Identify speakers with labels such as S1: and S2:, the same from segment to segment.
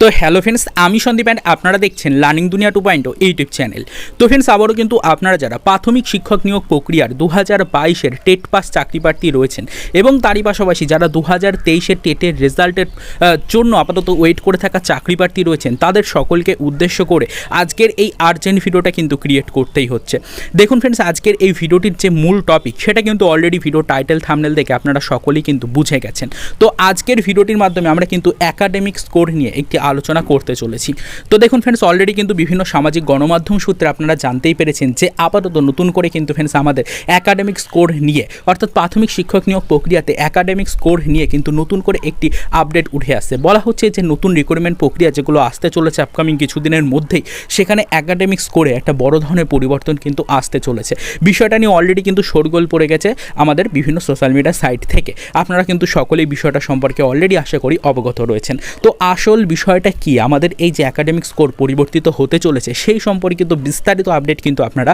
S1: তো hello friends আমি Sandeep and আপনারা দেখছেন learning Duniya two point YouTube channel তো ফ্রেন্ডস আবারও কিন্তু আপনারা যারা প্রাথমিক শিক্ষক নিয়োগ প্রক্রিয়ার দু হাজার বাইশের টেট পাস চাকরি প্রার্থী রয়েছেন এবং তারই পাশাপাশি যারা দু হাজার তেইশের টেটের রেজাল্টের জন্য আপাতত ওয়েট করে থাকা চাকরি প্রার্থী রয়েছেন, তাদের সকলকে উদ্দেশ্য করে আজকের এই আর্জেন্ট ভিডিওটা কিন্তু ক্রিয়েট করতেই হচ্ছে। দেখুন ফ্রেন্ডস আজকের এই ভিডিওটির যে মূল টপিক সেটা কিন্তু অলরেডি ভিডিও টাইটেল থামনেল দেখে আপনারা সকলেই কিন্তু বুঝে গেছেন। তো আজকের ভিডিওটির মাধ্যমে আমরা কিন্তু একাডেমিক স্কোর নিয়ে একটি আলোচনা করতে চলেছি। তো দেখুন ফ্রেন্ডস অলরেডি কিন্তু বিভিন্ন সামাজিক গণমাধ্যম সূত্রে আপনারা জানতেই পেরেছেন যে আপাতত নতুন করে কিন্তু ফ্রেন্ডস আমাদের একাডেমিক স্কোর নিয়ে, অর্থাৎ প্রাথমিক শিক্ষক নিয়োগ প্রক্রিয়াতে একাডেমিক স্কোর নিয়ে কিন্তু নতুন করে একটি আপডেট উঠে আসছে। বলা হচ্ছে যে নতুন রিক্রুটমেন্ট প্রক্রিয়া যেগুলো আসতে চলেছে আপকামিং কিছুদিনের মধ্যেই, সেখানে একাডেমিক স্কোরে একটা বড় ধরনের পরিবর্তন কিন্তু আসতে চলেছে। বিষয়টা নিয়ে অলরেডি কিন্তু শোরগোল পড়ে গেছে আমাদের বিভিন্ন সোশ্যাল মিডিয়া সাইট থেকে। আপনারা কিন্তু সকলেই বিষয়টা সম্পর্কে অলরেডি আশা করি অবগত রয়েছেন। তো আসল বিষয়টা কি? আমাদের এই যে একাডেমিক স্কোর পরিবর্তিত হতে চলেছে, সেই সম্পর্কিত বিস্তারিত আপডেট কিন্তু আপনারা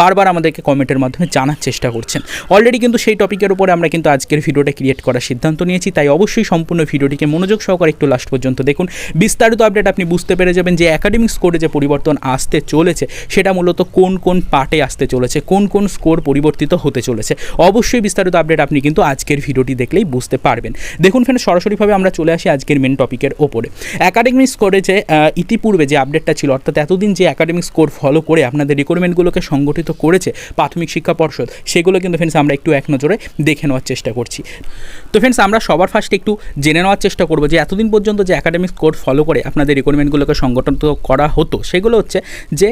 S1: বারবার আমাদেরকে কমেন্টের মাধ্যমে জানার চেষ্টা করছেন। অলরেডি কিন্তু সেই টপিকের উপরে আমরা কিন্তু আজকের ভিডিওটা ক্রিয়েট করার সিদ্ধান্ত নিয়েছি, তাই অবশ্যই সম্পূর্ণ ভিডিওটিকে মনোযোগ সহকারে একটু লাস্ট পর্যন্ত দেখুন। বিস্তারিত আপডেট আপনি বুঝতে পেরে যাবেন যে একাডেমিক স্কোরে যে পরিবর্তন আসতে চলেছে, সেটা মূলত কোন কোন পার্টে আসতে চলেছে, কোন কোন স্কোর পরিবর্তিত হতে চলেছে। অবশ্যই বিস্তারিত আপডেট আপনি কিন্তু আজকের ভিডিওটি দেখলেই বুঝতে পারবেন। দেখুন ফ্রেন্ড সরাসরিভাবে আমরা চলে আসি আজকের মেন টপিকের ওপরে একাডেমিক স্কোরে যে ইতিপূর্বে যে আপডেটটা ছিল, অর্থাৎ এতদিন যে অ্যাকাডেমিক স্কোর ফলো করে আপনাদের রিকোয়ারমেন্টগুলোকে সংগঠিত করেছে প্রাথমিক শিক্ষা পর্ষদ, সেগুলো কিন্তু ফ্রেন্ডস আমরা একটু এক নজরে দেখে নেওয়ার চেষ্টা করছি। তো ফ্রেন্ডস আমরা সবার ফার্স্টে একটু জেনে নেওয়ার চেষ্টা করব যে, এতদিন পর্যন্ত যে অ্যাকাডেমিক স্কোর ফলো করে আপনাদের রিকোয়ারমেন্টগুলোকে সংগঠিত করা হতো, সেগুলো হচ্ছে যে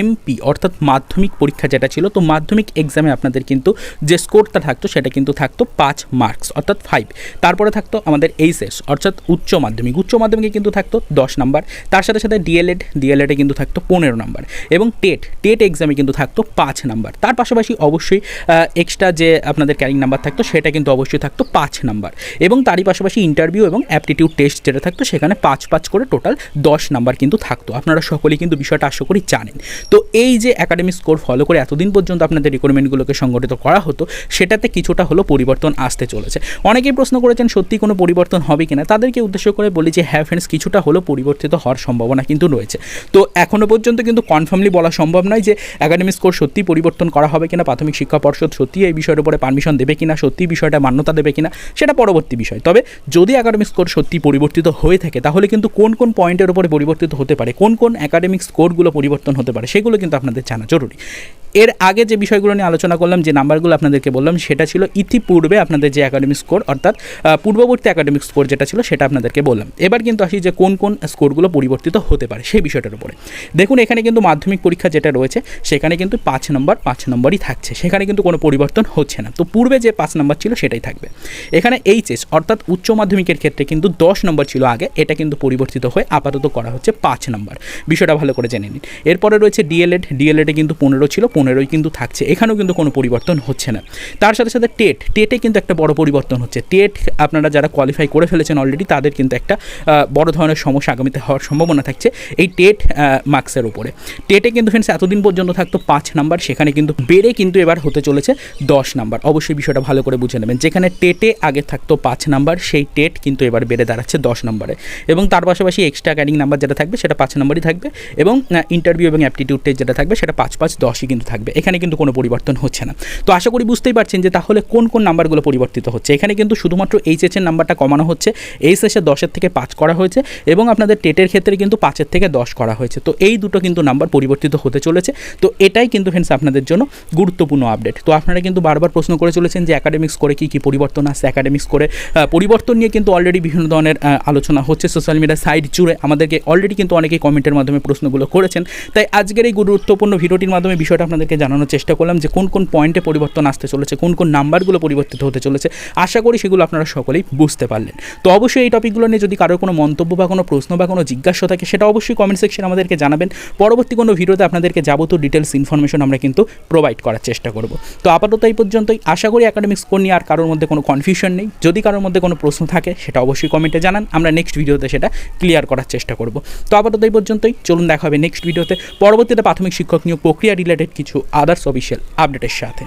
S1: এমপি অর্থাৎ মাধ্যমিক পরীক্ষা যেটা ছিল, তো মাধ্যমিক এক্সামে আপনাদের কিন্তু যে স্কোরটা থাকতো, সেটা কিন্তু থাকতো পাঁচ মার্কস অর্থাৎ ফাইভ তারপরে থাকতো আমাদের এইচএস অর্থাৎ উচ্চ মাধ্যমিক। উচ্চ মাধ্যমিকে কিন্তু থাকতো দশ নাম্বার তার সাথে সাথে ডিএলএড ডিএলএডে কিন্তু থাকতো পনেরো নাম্বার এবং টেট টেট এক্সামে কিন্তু থাকতো পাঁচ নাম্বার তার পাশাপাশি অবশ্যই এক্সট্রা যে আপনাদের ক্যারিং নাম্বার থাকতো, সেটা কিন্তু অবশ্যই থাকতো পাঁচ নাম্বার এবং তারই পাশাপাশি ইন্টারভিউ এবং অ্যাপটিটিউড টেস্ট যেটা থাকতো, সেখানে পাঁচ পাঁচ করে টোটাল দশ নাম্বার কিন্তু থাকতো। আপনারা সকলেই কিন্তু বিষয়টা আশা করি জানেন। তো এই যে একাডেমিক স্কোর ফলো করে এতদিন পর্যন্ত আপনাদের রিক্রুটমেন্টগুলোকে সংগঠিত করা হতো, সেটাতে কিছুটা হলো পরিবর্তন আসতে চলেছে। অনেকেই প্রশ্ন করেছেন, সত্যি কোনো পরিবর্তন হবে কিনা? তাদেরকে উদ্দেশ্য করে বলি যে হ্যাঁ ফ্রেন্ডস কিছুটা হলো পরিবর্তিত হওয়ার সম্ভাবনা কিন্তু রয়েছে। তো এখনও পর্যন্ত কিন্তু কনফার্মলি বলা সম্ভব নয় যে একাডেমিক স্কোর সত্যি পরিবর্তন করা হবে কিনা, প্রাথমিক শিক্ষা পর্ষদ সত্যি এই বিষয়ের উপরে পারমিশন দেবে কিনা, সত্যি বিষয়টা মান্যতা দেবে কিনা, সেটা পরবর্তী বিষয়। তবে যদি একাডেমিক স্কোর সত্যি পরিবর্তিত হয়ে থাকে, তাহলে কিন্তু কোন কোন পয়েন্টের উপরে পরিবর্তিত হতে পারে, কোন কোন একাডেমিক স্কোরগুলো পরিবর্তন হতে পারে সেগুলো কিন্তু আপনাদের জানা জরুরি। এর আগে যে বিষয়গুলো নিয়ে আলোচনা করলাম, যে নাম্বারগুলো আপনাদেরকে বললাম, সেটা ছিল ইতিপূর্বে আপনাদের যে একাডেমিক স্কোর অর্থাৎ পূর্ববর্তী একাডেমিক স্কোর যেটা ছিল, সেটা আপনাদেরকে বললাম। এবার কিন্তু আসি যে কোন কোন স্কোরগুলো পরিবর্তিত হতে পারে, সেই বিষয়টার উপরে। দেখুন, এখানে কিন্তু মাধ্যমিক পরীক্ষা যেটা রয়েছে, সেখানে কিন্তু পাঁচ নম্বর, পাঁচ নম্বরই থাকছে। সেখানে কিন্তু কোনো পরিবর্তন হচ্ছে না। তো পূর্বে যে পাঁচ নম্বর ছিল, সেটাই থাকবে। এখানে এইচএস অর্থাৎ উচ্চ মাধ্যমিকের ক্ষেত্রে কিন্তু দশ নম্বর ছিল আগে, এটা কিন্তু পরিবর্তিত হয়ে আপাতত করা হচ্ছে পাঁচ নম্বর। বিষয়টা ভালো করে জেনে নিন। এরপরে রয়েছে ডিএলএড ডিএলএডে কিন্তু পনেরো ছিল, পনেরোই কিন্তু থাকছে। এখানেও কিন্তু কোনো পরিবর্তন হচ্ছে না। তার সাথে সাথে টেট, টেটে কিন্তু একটা বড় পরিবর্তন হচ্ছে। টেট আপনারা যারা কোয়ালিফাই করে ফেলেছেন অলরেডি তাদের কিন্তু একটা বড় ধরনের সমস্যা আগামীতে হওয়ার সম্ভাবনা থাকছে এই টেট মার্কসের উপরে। টেটে কিন্তু ফ্রেন্ডস এতদিন পর্যন্ত থাকতো পাঁচ নাম্বার, সেখানে কিন্তু বেড়ে কিন্তু এবার হতে চলেছে দশ নাম্বার। অবশ্যই বিষয়টা ভালো করে বুঝে নেবেন। যেখানে টেটে আগে থাকতো পাঁচ নাম্বার, সেই টেট কিন্তু এবার বেড়ে দাঁড়াচ্ছে দশ নম্বরে। এবং তার পাশাপাশি এক্সট্রা ক্যারিং নাম্বার যেটা থাকবে, সেটা পাঁচ নম্বরই থাকবে। এবং ইন্টারভিউ এবং অ্যাপটিটিউড টেস্ট যেটা থাকবে, সেটা পাঁচ পাঁচ দশই কিন্তু থাকবে। এখানে কিন্তু কোনো পরিবর্তন হচ্ছে না। তো আশা করি বুঝতেই পারছেন যে তাহলে কোন কোন নাম্বারগুলো পরিবর্তিত হচ্ছে। এখানে কিন্তু শুধুমাত্র এইচএস এর নাম্বারটা কমানো হচ্ছে। এইচএস দশের থেকে পাঁচ করা হয়েছে এবং আপনাদের টেটের ক্ষেত্রে কিন্তু পাঁচের থেকে দশ করা হয়েছে। তো এই দুটো কিন্তু নাম্বার পরিবর্তিত হতে চলেছে। তো এটাই কিন্তু ফ্রেন্ডস আপনাদের জন্য গুরুত্বপূর্ণ আপডেট তো আপনারা কিন্তু বারবার প্রশ্ন করে চলেছেন যে অ্যাকাডেমিক্স করে কী কী পরিবর্তন আসছে অ্যাকাডেমিক্স করে পরিবর্তন নিয়ে কিন্তু অলরেডি বিভিন্ন ধরনের আলোচনা হচ্ছে সোশ্যাল মিডিয়া সাইট জুড়ে। আমাদেরকে অলরেডি কিন্তু অনেকেই কমেন্টের মাধ্যমে প্রশ্নগুলো করেছেন। তাই আজকের এই গুরুত্বপূর্ণ ভিডিওটির মাধ্যমে বিষয়টা আপনাদেরকে জানানোর চেষ্টা করলাম যে কোন কোন পয়েন্টে পরিবর্তন আসতে চলেছে, কোন কোন নাম্বারগুলো পরিবর্তিত হতে চলেছে। আশা করি সেগুলো আপনারা সকলেই বুঝতে পারলেন। তো অবশ্যই এই টপিকগুলো নিয়ে যদি কারোর কোনো মন্তব্য বা কোনো প্রশ্ন বা কোনো জিজ্ঞাসা থাকে, সেটা অবশ্যই কমেন্ট সেকশনে আমাদেরকে জানাবেন। পরবর্তী কোনো ভিডিওতে আপনাদেরকে যাবতীয় ডিটেলস ইনফরমেশন আমরা কিন্তু প্রোভাইড করার চেষ্টা করব। তো আপাতত এই পর্যন্তই। আশা করি একাডেমিক স্কোর নিয়ে আর কারোর মধ্যে কোনো কনফিউশন নেই। যদি কারোর মধ্যে কোনো প্রশ্ন থাকে, সেটা অবশ্যই কমেন্টে জানান। আমরা নেক্সট ভিডিওতে সেটা ক্লিয়ার করার চেষ্টা করব। তো আপাতত এই পর্যন্তই। চলুন দেখা হবে নেক্সট ভিডিওতে পরবর্তীতে প্রাথমিক শিক্ষক নিয়োগ প্রক্রিয়া রিলেটেড কিছু আদার্স অফিসিয়াল আপডেটের সাথে।